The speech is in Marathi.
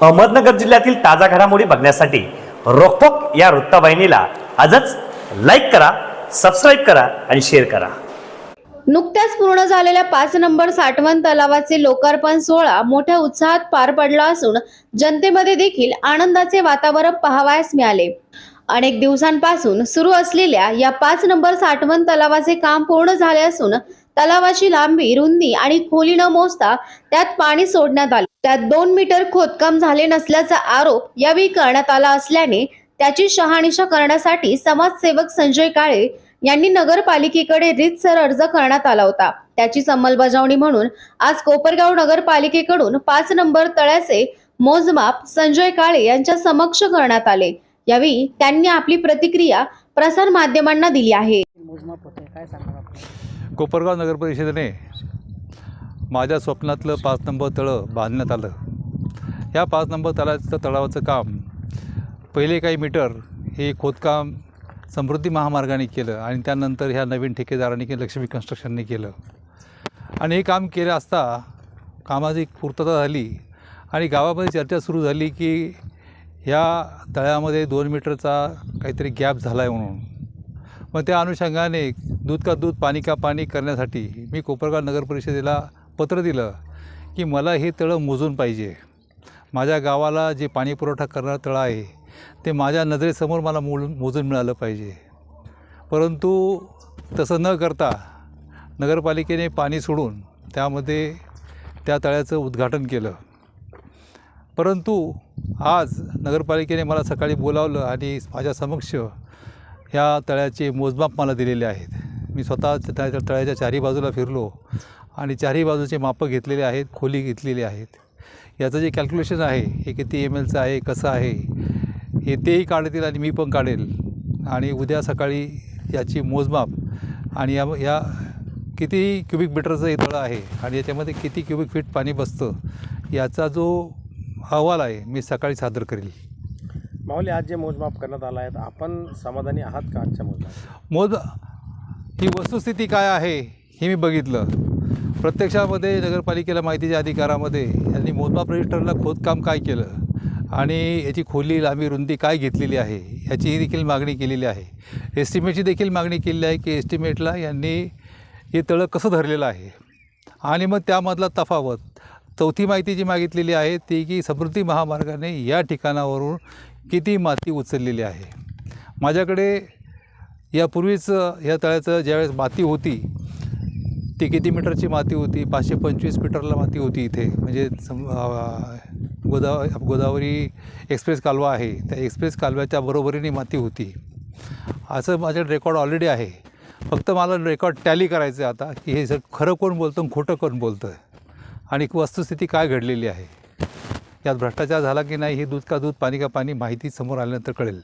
अहमदनगर जिल्ह्यातील ताजा घडामोडी बघण्यासाठी रोखोक या वृत्तवाहिनीला आजच लाईक करा सबस्क्राईब करा आणि शेअर करा. नुकत्याच पूर्ण झालेल्या पाच नंबर साठवण तलावाचे लोकार्पण सोहळा मोठ्या उत्साहात पार पडला असून जनतेमध्ये देखील आनंदाचे वातावरण पाहावयास मिळाले. अनेक दिवसांपासून सुरू असलेल्या या पाच नंबर साठवण तलावाचे काम पूर्ण झाले असून तलावाची लांबी रुंदी आणि खोली न मोजता त्यात पाणी सोडण्यात आले. त्यात दोन मीटर खोदकाम झाले नसल्याचा आरोप यावेळी करण्यात आला असल्याने त्याची शहानिशा करण्यासाठी समाजसेवक संजय काळे यांनी नगरपालिकेकडे रीतसर अर्ज करण्यात आला होता. त्याचीच अंमलबजावणी म्हणून आज कोपरगाव नगरपालिकेकडून पाच नंबर तळ्याचे मोजमाप संजय काळे यांच्या समक्ष करण्यात आले. यावेळी त्यांनी आपली प्रतिक्रिया प्रसार माध्यमांना दिली आहे. मोजमाप होते काय सांगणार कोपरगाव नगर परिषदेने माझ्या स्वप्नातलं पाच नंबर तळं बांधण्यात आलं. या पाच नंबर तळाचं तळावाचं काम पहिले काही मीटर हे खोदकाम समृद्धी महामार्गाने केलं आणि त्यानंतर ह्या नवीन ठेकेदारांनी केलं लक्ष्मी कन्स्ट्रक्शनने केलं. आणि हे काम केलं असता कामाची पूर्तता झाली आणि गावामध्ये चर्चा सुरू झाली की ह्या तळ्यामध्ये दोन मीटरचा काहीतरी गॅप झाला आहे म्हणून. मग त्या अनुषंगाने दूध का दूध पाणी का पाणी करण्यासाठी मी कोपरगाव नगर परिषदेला पत्र दिलं की मला हे तळं मोजून पाहिजे. माझ्या गावाला जे पाणी पुरवठा करणारं तळं आहे ते माझ्या नजरेसमोर मला मो मोजून मिळालं पाहिजे. परंतु तसं न करता नगरपालिकेने पाणी सोडून त्यामध्ये त्या तळ्याचं उद्घाटन केलं. परंतु आज नगरपालिकेने मला सकाळी बोलावलं आणि माझ्या समक्ष या तळ्याचे मोजमाप मला दिलेले आहेत. मी स्वतः त्या त्या तळ्याच्या चारही बाजूला फिरलो आणि चारही बाजूचे मापं घेतलेले आहेत खोली घेतलेली आहेत. याचं जे कॅल्क्युलेशन आहे हे किती एम एलचं आहे कसं आहे हे तेही काढतील आणि मी पण काढेल. आणि उद्या सकाळी याची मोजमाप आणि या या किती क्युबिक मीटरचं हे तळं आहे आणि याच्यामध्ये किती क्युबिक फीट पाणी बसतं याचा जो अहवाल आहे मी सकाळी सादर करेल. माऊली आज जे मोजमाप करण्यात आला आहे आपण समाधानी आहात का आजच्या मोजमाप? मोज ही वस्तुस्थिती काय आहे हे मी बघितलं. प्रत्यक्षामध्ये नगरपालिकेला माहितीच्या अधिकारामध्ये यांनी मोजमाप रजिस्टरला खोदकाम काय केलं आणि याची खोली लांबी रुंदी काय घेतलेली आहे याची देखील मागणी केलेली आहे. एस्टिमेटची देखील मागणी केलेली आहे की एस्टिमेटला यांनी हे तळं कसं धरलेलं आहे आणि मग त्यामधला तफावत चौथी माहिती जी मागितलेली आहे ती की समृद्धी महामार्गाने या ठिकाणावरून किती माती उचललेली आहे. माझ्याकडे यापूर्वीच या तळ्याचं ज्यावेळेस माती होती ती किती मीटरची माती होती? पाचशे पंचवीस मीटरला माती होती इथे. म्हणजे सम गोदा गोदावरी एक्सप्रेस कालवा आहे. त्या एक्सप्रेस कालव्याच्या बरोबरीने माती होती. असं माझ्याकडे रेकॉर्ड ऑलरेडी आहे. फक्त मला रेकॉर्ड टॅली करायचं आहे आता की हे जर खरं कोण बोलतं आणि खोटं कोण बोलतं? आणि वस्तुस्थिती काय घडलेली आहे? यात भ्रष्टाचार झाला की नाही हे दूध का दूध पाणी का पाणी माहिती समोर आल्यानंतर कळेल.